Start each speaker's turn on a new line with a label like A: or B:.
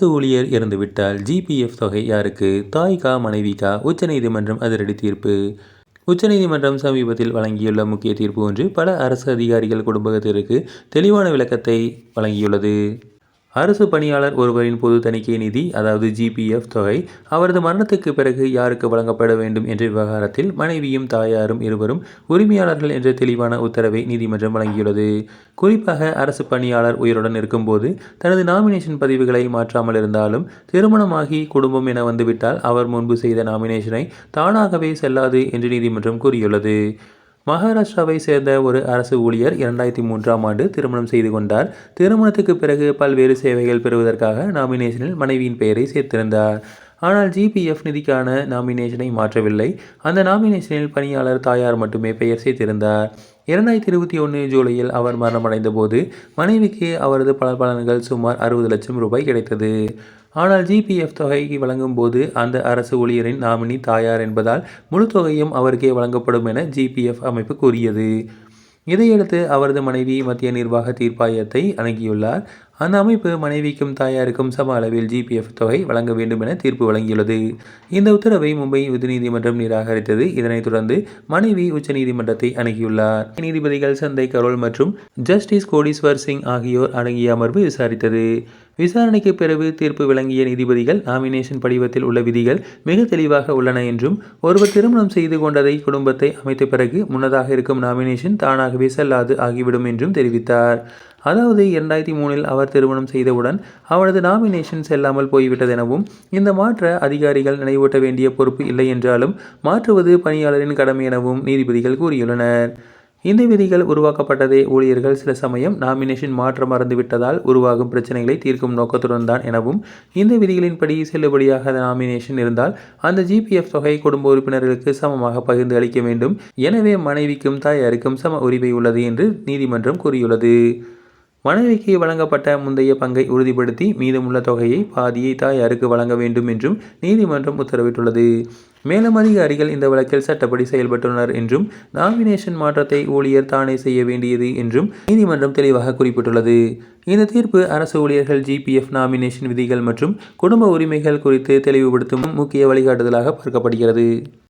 A: அரசு ஊழியர் இறந்துவிட்டால் ஜிபிஎஃப் தொகை யாருக்கு? தாய்கா மனைவிக்கா உச்சநீதிமன்றம் அதிரடி தீர்ப்பு. உச்சநீதிமன்றம் சமீபத்தில் வழங்கியுள்ள முக்கிய தீர்ப்பு ஒன்று பல அரசு அதிகாரிகள் குடும்பத்திற்கு தெளிவான விளக்கத்தை வழங்கியுள்ளது. அரசு பணியாளர் ஒருவரின் பொது தணிக்கை நிதி அதாவது ஜிபிஎஃப் தொகை அவரது மரணத்துக்கு பிறகு யாருக்கு வழங்கப்பட வேண்டும் என்ற விவகாரத்தில் மனைவியும் தாயாரும் இருவரும் உரிமையாளர்கள் என்ற தெளிவான உத்தரவை நீதிமன்றம் வழங்கியுள்ளது. குறிப்பாக அரசு பணியாளர் உயிருடன் இருக்கும்போது தனது நாமினேஷன் பதிவுகளை மாற்றாமல் இருந்தாலும் திருமணமாகி குடும்பம் என வந்துவிட்டால் அவர் முன்பு செய்த நாமினேஷனை தானாகவே செல்லாது என்று நீதிமன்றம் கூறியுள்ளது. மகாராஷ்டிராவை சேர்ந்த ஒரு அரசு ஊழியர் இரண்டாயிரத்தி மூன்றாம் ஆண்டு திருமணம் செய்து கொண்டார். திருமணத்துக்கு பிறகு பல்வேறு சேவைகள் பெறுவதற்காக நாமினேஷனில் மனைவியின் பெயரை சேர்த்திருந்தார். ஆனால் ஜிபிஎஃப் நிதிக்கான நாமினேஷனை மாற்றவில்லை. அந்த நாமினேஷனில் பணியாளர் தாயார் மட்டுமே பெயர் சேர்த்திருந்தார். இரண்டாயிரத்தி இருபத்தி ஒன்று ஜூலையில் அவர் மரணமடைந்த போது மனைவிக்கு அவரது பல பலன்கள் சுமார் அறுபது லட்சம் ரூபாய் கிடைத்தது. ஆனால் ஜிபிஎஃப் தொகைக்கு வழங்கும் போது அந்த அரசு ஊழியரின் நாமினி தாயார் என்பதால் முழு தொகையும் அவருக்கே வழங்கப்படும் என ஜிபிஎஃப் அமைப்பு கூறியது. இதையடுத்து அவரது மனைவி மத்திய நிர்வாக தீர்ப்பாயத்தை அணுகியுள்ளார். அந்த அமைப்பு மனைவிக்கும் தாயாருக்கும் சம அளவில் ஜிபிஎஃப் தொகை வழங்க வேண்டும் என தீர்ப்பு வழங்கியுள்ளது. இந்த உத்தரவை மும்பை உச்சநீதிமன்றம் நிராகரித்தது. இதனைத் தொடர்ந்து மனைவி உச்சநீதிமன்றத்தை அணுகியுள்ளார். நீதிபதிகள் சந்தை கரோல் மற்றும் ஜஸ்டிஸ் கோடீஸ்வர் சிங் ஆகியோர் அடங்கிய அமர்வு விசாரித்தது. விசாரணைக்கு பிறகு தீர்ப்பு வழங்கிய நீதிபதிகள் நாமினேஷன் படிவத்தில் உள்ள விதிகள் மிக தெளிவாக உள்ளன என்றும் ஒருவர் திருமணம் செய்து கொண்டதை குடும்பத்தை அமைத்த பிறகு முன்னதாக இருக்கும் நாமினேஷன் தானாகவே செல்லாது ஆகிவிடும் என்றும் தெரிவித்தார். அதாவது இரண்டாயிரத்தி மூணில் அவர் திருமணம் செய்தவுடன் அவரது நாமினேஷன் செல்லாமல் போய்விட்டதெனவும் இந்த மாற்ற அதிகாரிகள் நினைவூட்ட வேண்டிய பொறுப்பு இல்லை என்றாலும் மாற்றுவது பணியாளரின் கடமை எனவும் நீதிபதிகள் கூறியுள்ளனர். இந்த விதிகள் உருவாக்கப்பட்டதே ஊழியர்கள் சில சமயம் நாமினேஷன் மாற்ற மறந்துவிட்டதால் உருவாகும் பிரச்சனைகளை தீர்க்கும் நோக்கத்துடன் தான் எனவும் இந்த விதிகளின்படி செல்லுபடியாக நாமினேஷன் இருந்தால் அந்த ஜிபிஎஃப் தொகை குடும்ப உறுப்பினர்களுக்கு சமமாக பகிர்ந்து அளிக்க வேண்டும். எனவே மனைவிக்கும் தாயாருக்கும் சம உரிமை உள்ளது என்று நீதிமன்றம் கூறியுள்ளது. மனைவிக்கு வழங்கப்பட்ட முந்தைய பங்கை உறுதிப்படுத்தி மீதமுள்ள தொகையை பாதியை தாயாருக்கு வழங்க வேண்டும் என்றும் நீதிமன்றம் உத்தரவிட்டுள்ளது. மேலும் அதிகாரிகள் இந்த வழக்கில் சட்டப்படி செயல்பட்டுள்ளனர் என்றும் நாமினேஷன் மாற்றத்தை ஊழியர் தானே செய்ய வேண்டியது என்றும் நீதிமன்றம் தெளிவாக குறிப்பிட்டுள்ளது. இந்த தீர்ப்பு அரசு ஊழியர்கள் ஜிபிஎஃப் நாமினேஷன் விதிகள் மற்றும் குடும்ப உரிமைகள் குறித்து தெளிவுபடுத்தும் முக்கிய வழிகாட்டுதலாக பார்க்கப்படுகிறது.